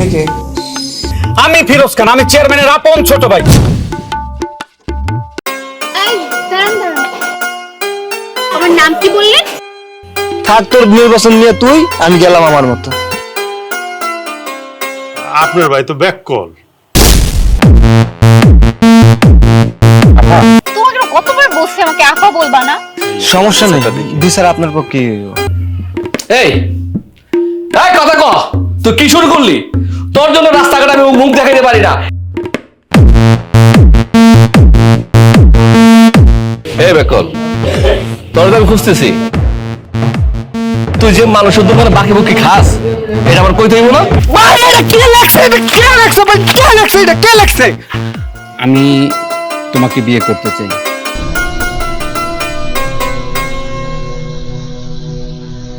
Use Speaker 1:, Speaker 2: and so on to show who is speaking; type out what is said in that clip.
Speaker 1: আপনি কে?
Speaker 2: আমি ফিরোজ খান আমি চেয়ারম্যানের আপন ছোট ভাই।
Speaker 3: আমার নাম কি বললেন
Speaker 4: থাক তোর নির্বাচন নিয়ে তুই আমি গেলাম আমার মতো।
Speaker 5: আপনার ভাই তো ব্যাক কল
Speaker 3: তোমাকে না কতবার বলছি আমাকে আপা বলবা না।
Speaker 4: সমস্যা নেই। বিচার আপনার পক্ষে।
Speaker 6: এই এই কথা ক তুই কি শুরু করলি? তোর জন্য রাস্তাঘাট আমি মুখ দেখাইতে পারি না। এ বেকল তোর আমি খুঁজতেছি। তুই যে মানুষের দোকানে বাকি বুকি খাস এটা আমার কইতে হইব না?
Speaker 2: আমি তোমাকে বিয়ে করতে চাই।